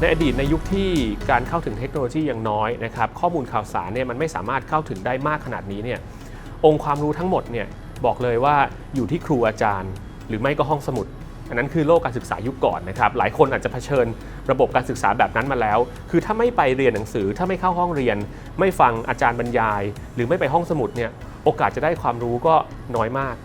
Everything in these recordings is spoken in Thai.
ในอดีตในยุคที่การเข้าถึงเทคโนโลยียังน้อยนะครับข้อมูลข่าวสารเนี่ยมันไม่สามารถเข้าถึงได้มากขนาดนี้เนี่ยองค์ความรู้ทั้งหมดเนี่ยบอกเลยว่าอยู่ที่ครูอาจารย์ หรือไม่ก็ห้องสมุด อันนั้นคือโลกการศึกษายุคก่อนนะครับหลายคนอาจจะเผชิญระบบการศึกษาแบบนั้นมาแล้ว คือถ้าไม่ไปเรียนหนังสือถ้าไม่เข้าห้องเรียน ไม่ฟังอาจารย์บรรยาย หรือไม่ไปห้องสมุดเนี่ยโอกาสจะได้ความรู้ก็น้อยมาก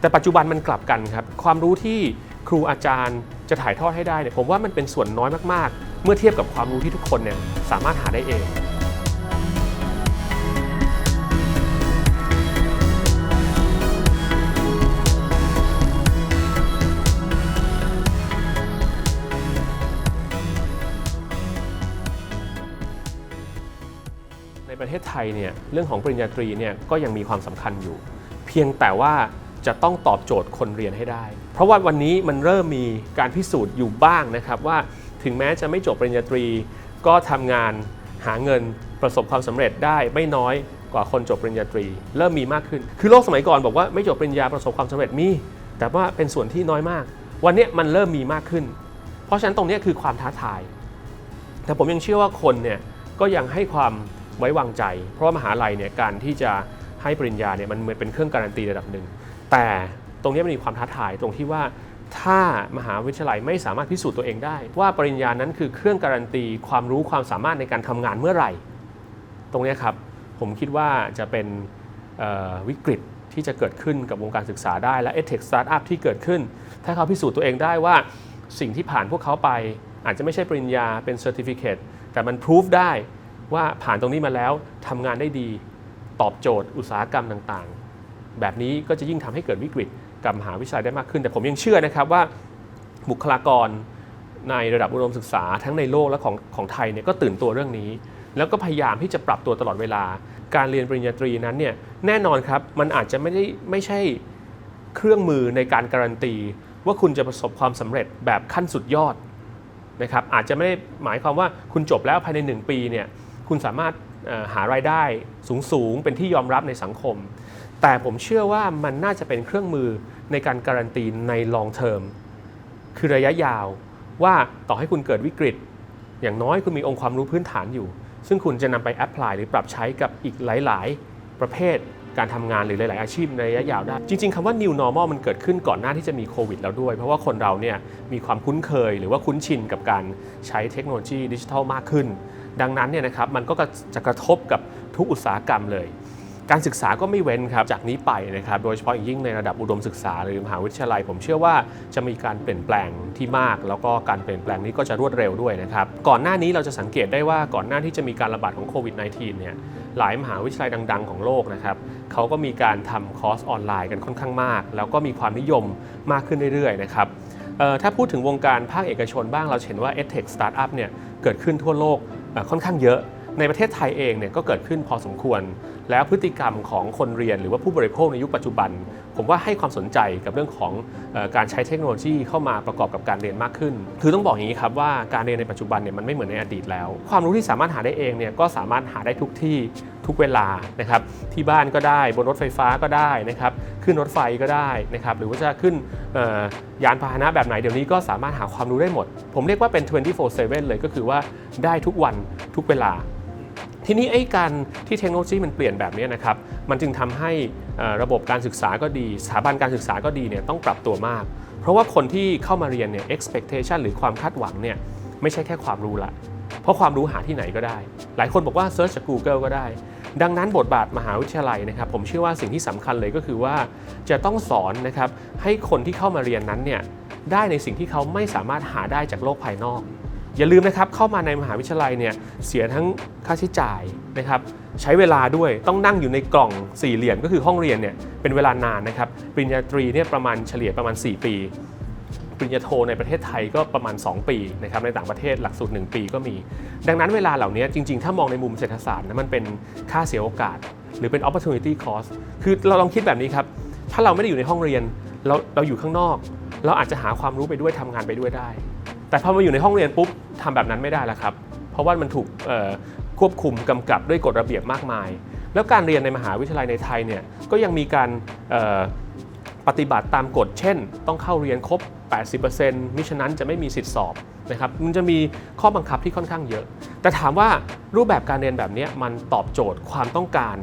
แต่ปัจจุบันมันกลับกันครับความรู้ที่ครูอาจารย์จะถ่ายทอดให้ได้เนี่ยผมว่ามันเป็นส่วนน้อยมากๆ เมื่อเทียบกับความรู้ที่ทุกคนเนี่ยสามารถหาได้เองในประเทศไทยเนี่ยเรื่องของปริญญาตรีเนี่ยก็ยังมีความสำคัญอยู่ เพียงแต่ว่าจะต้องตอบโจทย์คนเรียนให้ได้ เพราะว่าวันนี้มันเริ่มมีการพิสูจน์อยู่บ้างนะครับว่า ถึงแม้จะไม่จบปริญญาตรี ก็ทำงานหาเงินประสบความสำเร็จได้ไม่น้อยกว่าคนจบปริญญาตรี เริ่มมีมากขึ้น คือโลกสมัยก่อนบอกว่าไม่จบปริญญาประสบความสำเร็จมี แต่ว่าเป็นส่วนที่น้อยมาก วันนี้มันเริ่มมีมากขึ้น เพราะฉะนั้นตรงนี้คือความท้าทาย แต่ผมยังเชื่อว่าคนเนี่ยก็ยังให้ความไว้วางใจ เพราะามหาลัยเนี่ยการที่จะให้ปริญญาเนี่ยมันเหมือนเป็นเครื่องการันตีระดับหนึ่งแต่ตรงนี้มันมีความท้าทายตรงที่ว่า ถ้ามหาวิทยาลัยไม่สามารถพิสูจน์ตัวเองได้ ว่าปริญญานั้นคือเครื่องการันตีความรู้ความสามารถในการทำงานเมื่อไหร่ ตรงนี้ครับผมคิดว่าจะเป็นวิกฤตที่จะเกิดขึ้นกับวงการศึกษาได้และ EdTech Startup ที่เกิดขึ้น ถ้าเขาพิสูจน์ตัวเองได้ว่าสิ่งที่ผ่านพวกเขาไป อาจจะไม่ใช่ปริญญาเป็น Certificate แต่มันพิสูจได้ว่าผ่านตรงนี้มาแล้วทำงานได้ดี ตอบโจทย์อุตสาหกรรมต่างๆ แบบนี้ก็จะยิ่งทำให้เกิดวิกฤต กับมหาวิทยาลัยได้มากขึ้น แต่ผมยังเชื่อนะครับว่าบุคลากรในระดับอุดมศึกษาทั้งในโลกและของของไทยเนี่ยก็ตื่นตัวเรื่องนี้ แล้วก็พยายามที่จะปรับตัวตลอดเวลา การเรียนปริญญาตรีนั้นเนี่ยแน่นอนครับมันอาจจะไม่ได้ไม่ใช่เครื่องมือในการการันตี ว่าคุณจะประสบความสำเร็จแบบขั้นสุดยอดนะครับอาจจะไม่ได้หมายความว่าคุณจบแล้วภายใน 1 ปีเนี่ยคุณสามารถหารายได้สูงๆ เป็นที่ยอมรับในสังคม แต่ผมเชื่อว่ามันน่าจะเป็นเครื่องมือในการการันตีใน long term คือระยะยาวว่าต่อให้คุณเกิดวิกฤต อย่างน้อยคุณมีองค์ความรู้พื้นฐานอยู่ ซึ่งคุณจะนำไปแอพพลายหรือปรับใช้กับอีกหลาย ๆ ประเภทการทำงานหรือหลาย ๆ อาชีพในระยะยาวได้ จริง ๆคำว่า new normal มันเกิดขึ้นก่อนหน้าที่จะมีโควิดแล้วด้วย เพราะว่าคนเราเนี่ยมีความคุ้นเคยหรือว่าคุ้นชินกับการใช้เทคโนโลยีดิจิทัลมากขึ้น ดังนั้นเนี่ยนะครับมันก็จะกระทบกับทุกอุตสาหกรรมเลย การศึกษาก็ไม่เว้นครับจากนี้ไปนะครับโดยเฉพาะอย่างยิ่งในระดับอุดมศึกษาหรือมหาวิทยาลัย ผมเชื่อว่าจะมีการเปลี่ยนแปลงที่มาก แล้วก็การเปลี่ยนแปลงนี้ก็จะรวดเร็วด้วยนะครับก่อนหน้านี้เราจะสังเกตได้ว่าก่อนหน้าที่จะมีการระบาดของโควิด -19 เนี่ยหลายมหาวิทยาลัยดัง ๆ ของโลกนะครับเขาก็มีการทำคอร์สออนไลน์กันค่อนข้างมาก แล้วก็มีความนิยมมากขึ้นเรื่อยๆนะครับถ้าพูดถึงวงการภาคเอกชนบ้างเราเห็นว่า EdTech Startup เนี่ยเกิดขึ้นทั่วโลกค่อนข้างเยอะ ในประเทศไทยเองเนี่ยก็เกิดขึ้นพอสมควร แล้วพฤติกรรมของคนเรียนหรือว่าผู้บริโภคในยุคปัจจุบัน ผมว่าให้ความสนใจกับเรื่องของอการใช้เทคโนโลยีเข้ามาประกอบกับการเรียนมากขึ้น คือต้องบอกอย่างนี้ครับว่าการเรียนในปัจจุบันเนี่ยมันไม่เหมือนในอดีตแล้ว ความรู้ที่สามารถหาได้เองเนี่ยก็สามารถหาได้ทุกที่ทุกเวลานะครับที่บ้านก็ได้บนรถไฟฟ้าก็ได้นะครับขึ้นรถไฟก็ได้นะครับหรือว่าจะขึ้นยานพาหนะแบบไหนเดี๋ยวนี้ก็สามารถหาความรู้ได้หมด ผมเรียกว่าเป็น 24/7 เลยก็คือว่าได้ทุกวันทุกเวลา ทีนี้ไอ้การที่เทคโนโลยีมันเปลี่ยนแบบนี้นะครับ มันจึงทำให้ระบบการศึกษาก็ดี สถาบันการศึกษาก็ดีเนี่ยต้องปรับตัวมาก เพราะว่าคนที่เข้ามาเรียนเนี่ย expectation หรือความคาดหวังเนี่ยไม่ใช่แค่ความรู้ละ เพราะความรู้หาที่ไหนก็ได้ หลายคนบอกว่า search จาก Google ก็ได้ ดังนั้นบทบาทมหาวิทยาลัยนะครับ ผมเชื่อว่าสิ่งที่สำคัญเลยก็คือว่าจะต้องสอนนะครับให้คนที่เข้ามาเรียนนั้นเนี่ยได้ในสิ่งที่เขาไม่สามารถหาได้จากโลกภายนอก อย่าลืมนะครับเข้ามาในมหาวิทยาลัยเนี่ยเสียทั้งค่าใช้จ่ายนะครับใช้เวลาด้วยต้องนั่งอยู่ในกล่องสี่เหลี่ยมก็คือห้องเรียนเนี่ยเป็นเวลานานนะครับปริญญาตรีเนี่ยประมาณเฉลี่ยประมาณ 4 ปี ปริญญาโทในประเทศไทยก็ประมาณ 2 ปีนะครับในต่างประเทศหลักสูตร 1 ปีก็มี ดังนั้นเวลาเหล่านี้จริง ๆ ถ้ามองในมุมเศรษฐศาสตร์นะมันเป็นค่าเสียโอกาส หรือเป็น opportunity cost คือเราลองคิดแบบนี้ครับถ้าเราไม่ได้อยู่ในห้องเรียนเราเราอยู่ข้างนอก เราอาจจะหาความรู้ไปด้วยทำงานไปด้วยได้ แต่พอมาอยู่ในห้องเรียนปุ๊บ ทำแบบนั้นไม่ได้แล้วครับ เพราะว่ามันถูกควบคุมกำกับด้วยกฎระเบียบมากมาย แล้วการเรียนในมหาวิทยาลัยในไทยเนี่ยก็ยังมีการปฏิบัติตามกฎ เช่น ต้องเข้าเรียนครบ 80%มิฉะนั้นจะไม่มีสิทธิสอบนะครับ มันจะมีข้อบังคับที่ค่อนข้างเยอะ แต่ถามว่ารูปแบบการเรียนแบบนี้มันตอบโจทย์ความต้องการ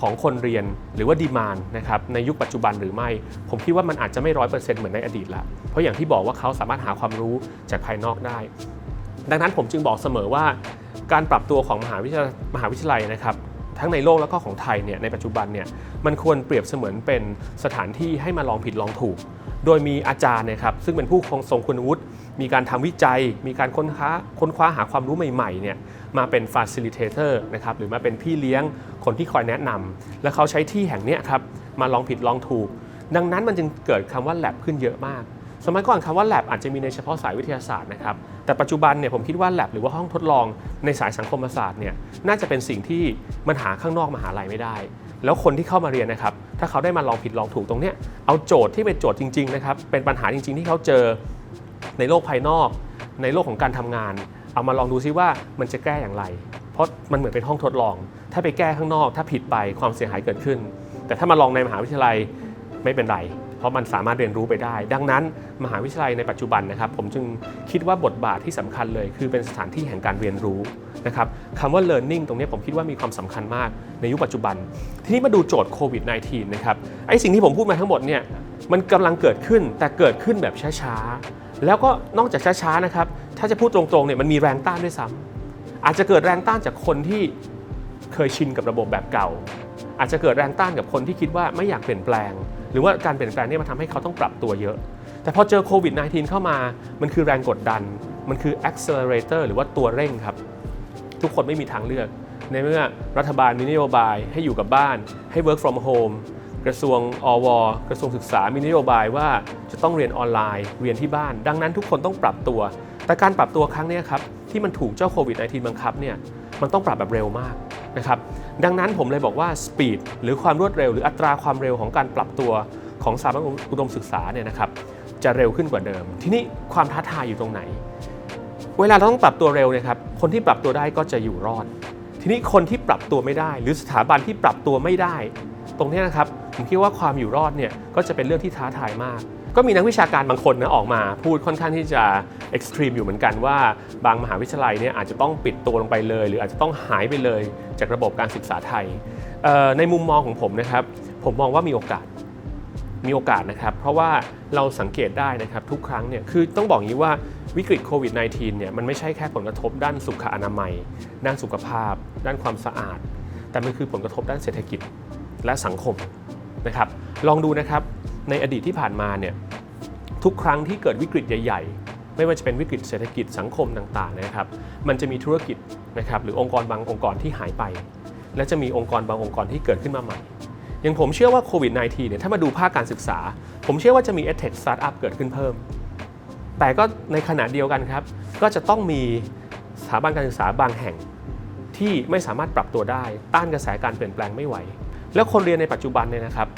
ของคนเรียนหรือว่าดีมานนะครับในยุคปัจจุบันหรือไม่ ผมคิดว่ามันอาจจะไม่ร้อยเปอร์เซ็นต์เหมือนในอดีตละเพราะอย่างที่บอกว่าเขาสามารถหาความรู้จากภายนอกได้ ดังนั้นผมจึงบอกเสมอว่า การปรับตัวของมหาวิทยาลัยมหาวิทยาลัยนะครับทั้งในโลกแล้วก็ของไทยเนี่ยในปัจจุบันเนี่ยมันควรเปรียบเสมือนเป็นสถานที่ให้มาลองผิดลองถูก โดยมีอาจารย์นะครับซึ่งเป็นผู้ทรงคุณวุฒิมีการทำวิจัย มีการค้นค้าค้นคว้าหาความรู้ใหม่ๆเนี่ยมาเป็น facilitator นะครับหรือมาเป็นพี่เลี้ยงคนที่คอยแนะนำและเขาใช้ที่แห่งนี้ครับมาลองผิดลองถูก ดังนั้นมันจึงเกิดคำว่า lab ขึ้นเยอะมาก สมัยก่อนคำว่า lab อาจจะมีในเฉพาะสายวิทยาศาสตร์นะครับ แต่ปัจจุบันเนี่ยผมคิดว่า lab หรือว่าห้องทดลองในสายสังคมศาสตร์เนี่ยน่าจะเป็นสิ่งที่มันหาข้างนอกมหาลัยไม่ได้ แล้วคนที่เข้ามาเรียนนะครับ ถ้าเขาได้มาลองผิดลองถูกตรงเนี้ยเอาโจทย์ที่เป็นโจทย์จริงๆนะครับเป็นปัญหาจริง ๆ ที่เขาเจอในโลกภายนอก ในโลกของการทำงาน เอามาลองดูซิว่ามันจะแก้อย่างไร เพราะมันเหมือนเป็นห้องทดลอง ถ้าไปแก้ข้างนอก ถ้าผิดไปความเสียหายเกิดขึ้น แต่ถ้ามาลองในมหาวิทยาลัยไม่เป็นไร เพราะมันสามารถเรียนรู้ไปได้ ดังนั้นมหาวิทยาลัยในปัจจุบันนะครับ ผมจึงคิดว่าบทบาทที่สำคัญเลย คือเป็นสถานที่แห่งการเรียนรู้นะครับคำว่า learning ตรงนี้ผมคิดว่ามีความสำคัญมากในยุคปัจจุบัน ทีนี้มาดูโจทย์โควิด -19 นะครับไอ้สิ่งที่ผมพูดมาทั้งหมดเนี่ยมันกำลังเกิดขึ้นแต่เกิดขึ้นแบบช้าๆ แล้วก็นอกจากช้าๆนะครับถ้าจะพูดตรงๆเนี่ยมันมีแรงต้านด้วยซ้ำอาจจะเกิดแรงต้านจากคนที่เคยชินกับระบบแบบเก่า อาจจะเกิดแรงต้านกับคนที่คิดว่าไม่อยากเปลี่ยนแปลง หรือว่าการเปลี่ยนแปลงเนี่ยมันทำให้เขาต้องปรับตัวเยอะ แต่พอเจอโควิด -19 เข้ามา มันคือแรงกดดัน มันคือ accelerator หรือว่าตัวเร่งครับ ทุกคนไม่มีทางเลือก ในเมื่อรัฐบาลมีนโยบายให้อยู่กับบ้าน ให้ work from home กระทรวงอว กระทรวงศึกษา มีนโยบายว่าจะต้องเรียนออนไลน์ เรียนที่บ้าน ดังนั้นทุกคนต้องปรับตัว แต่การปรับตัวครั้งนี้ครับที่มันถูกเจ้าโควิด -19 บังคับเนี่ย มันต้องปรับแบบเร็วมาก นะครับดังนั้นผมเลยบอกว่า speed หรือความรวดเร็ว หรืออัตราความเร็วของการปรับตัวของสถาบันอุดมศึกษาเนี่ยนะครับจะเร็วขึ้นกว่าเดิม ทีนี้ความท้าทายอยู่ตรงไหน เวลาเราต้องปรับตัวเร็วเนะครับคนที่ปรับตัวได้ก็จะอยู่รอด ทีนี้คนที่ปรับตัวไม่ได้ หรือสถาบันที่ปรับตัวไม่ได้ ตรงนี้นะครับผมคิดว่าความอยู่รอดเนี่ยก็จะเป็นเรื่องที่ท้าทายมาก ก็มีนักวิชาการบางคนนะออกมาพูดค่อนข้างที่จะเอ็กซ์ตรีมอยู่เหมือนกันว่า บางมหาวิทยาลัยเนี่ยอาจจะต้องปิดตัวลงไปเลย หรืออาจจะต้องหายไปเลยจากระบบการศึกษาไทย ในมุมมองของผมนะครับ ผมมองว่ามีโอกาสมีโอกาสนะครับ เพราะว่าเราสังเกตได้นะครับทุกครั้งเนี่ยคือต้องบอกอย่างนี้ว่าวิกฤตโควิด -19 เนี่ยมันไม่ใช่แค่ผลกระทบด้านสุขอนามัย ด้านสุขภาพ ด้านความสะอาด แต่มันคือผลกระทบด้านเศรษฐกิจและสังคมนะครับ ลองดูนะครับ ในอดีตที่ผ่านมาเนี่ยทุกครั้งที่เกิดวิกฤตใหญ่ ๆ ไม่ว่าจะเป็นวิกฤตเศรษฐกิจสังคมต่างๆนะครับ มันจะมีธุรกิจนะครับหรือองค์กรบางองค์กรที่หายไป และจะมีองค์กรบางองค์กรที่เกิดขึ้นมาใหม่อย่างผมเชื่อว่าโควิด -19 เนี่ยถ้ามาดูภาคการศึกษา ผมเชื่อว่าจะมี EdTech Startup เกิดขึ้นเพิ่ม แต่ก็ในขณะเดียวกันครับ ก็จะต้องมีสถาบันการศึกษาบางแห่ง ที่ไม่สามารถปรับตัวได้ ต้านกระแสการเปลี่ยนแปลงไม่ไหว แล้วคนเรียนในปัจจุบันเนี่ยนะครับ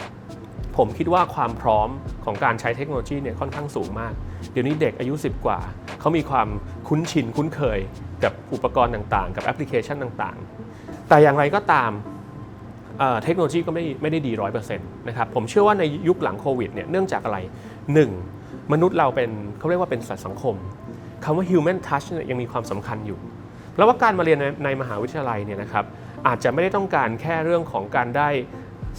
ผมคิดว่าความพร้อมของการใช้เทคโนโลยีเนี่ยค่อนข้างสูงมาก เดี๋ยวนี้เด็กอายุ 10 กว่า เขามีความคุ้นชินคุ้นเคยกับอุปกรณ์ต่างๆ กับแอปพลิเคชันต่างๆ แต่อย่างไรก็ตามเทคโนโลยีก็ไม่ไม่ได้ดีร้อยเปอร์เซ็นต์นะครับผมเชื่อว่าในยุคหลังโควิดเนี่ยเนื่องจากอะไร 1. มนุษย์เราเป็นเขาเรียกว่าเป็นสัตว์สังคมคำว่า human touch เนี่ยยังมีความสำคัญอยู่เพราะว่าการมาเรียนในในมหาวิทยาลัยเนี่ยนะครับอาจจะไม่ได้ต้องการแค่เรื่องของการได้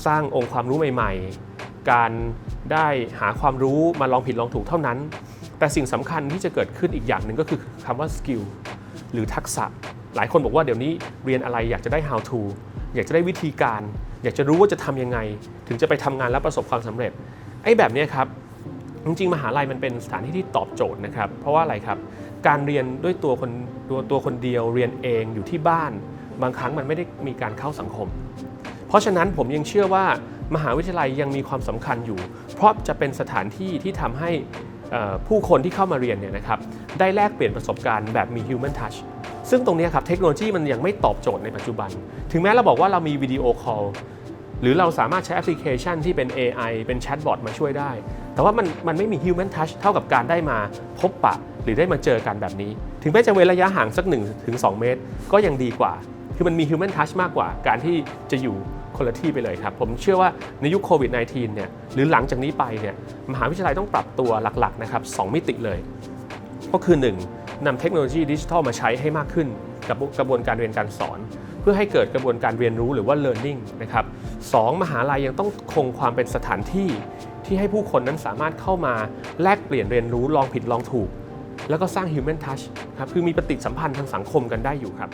สร้างองค์ความรู้ใหม่ๆ การได้หาความรู้มาลองผิดลองถูกเท่านั้น แต่สิ่งสำคัญที่จะเกิดขึ้นอีกอย่างหนึ่งก็คือคำว่า skill หรือทักษะ หลายคนบอกว่าเดี๋ยวนี้เรียนอะไรอยากจะได้ how to อยากจะได้วิธีการ อยากจะรู้ว่าจะทำยังไง ถึงจะไปทำงานแล้วประสบความสำเร็จไอ้แบบนี้ครับจริงๆมหาลัยมันเป็นสถานที่ที่ตอบโจทย์นะครับ เพราะว่าอะไรครับ การเรียนด้วยตัวคนตัวตัวคนเดียวเรียนเองอยู่ที่บ้าน บางครั้งมันไม่ได้มีการเข้าสังคม เพราะฉะนั้นผมยังเชื่อว่า มหาวิทยาลัยยังมีความสำคัญอยู่ เพราะจะเป็นสถานที่ที่ทำให้ผู้คนที่เข้ามาเรียนเนี่ยนะครับได้แลกเปลี่ยนประสบการณ์แบบมี human touch ซึ่งตรงนี้ครับเทคโนโลยีมันยังไม่ตอบโจทย์ในปัจจุบัน ถึงแม้เราบอกว่าเรามีวิดีโอคอลหรือเราสามารถใช้แอปพลิเคชันที่เป็น AI เป็นแชทบอทมาช่วยได้ แต่ว่ามันมันไม่มี Human Touch เท่ากับการได้มาพบปะ หรือได้มาเจอกันแบบนี้ ถึงแม้จะเว้นระยะห่างสัก1ถึง2เมตร ก็ยังดีกว่า คือมันมี human touch มากกว่าการที่จะอยู่ คนละที่ไปเลยครับ ผมเชื่อว่าในยุคโควิด -19 เนี่ยหรือหลังจากนี้ไปเนี่ยมหาวิทยาลัยต้องปรับตัวหลักๆนะครับสองมิติเลย ก็คือ 1. นำเทคโนโลยีดิจิทัลมาใช้ให้มากขึ้นกับกระบวนการเรียนการสอน เพื่อให้เกิดกระบวนการเรียนรู้หรือว่า learning นะครับสองมหาลัยยังต้องคงความเป็นสถานที่ที่ให้ผู้คนนั้นสามารถเข้ามาแลกเปลี่ยนเรียนรู้ลองผิดลองถูก แล้วก็สร้าง human touch ครับคือมีปฏิสัมพันธ์ทางสังคมกันได้อยู่ครับ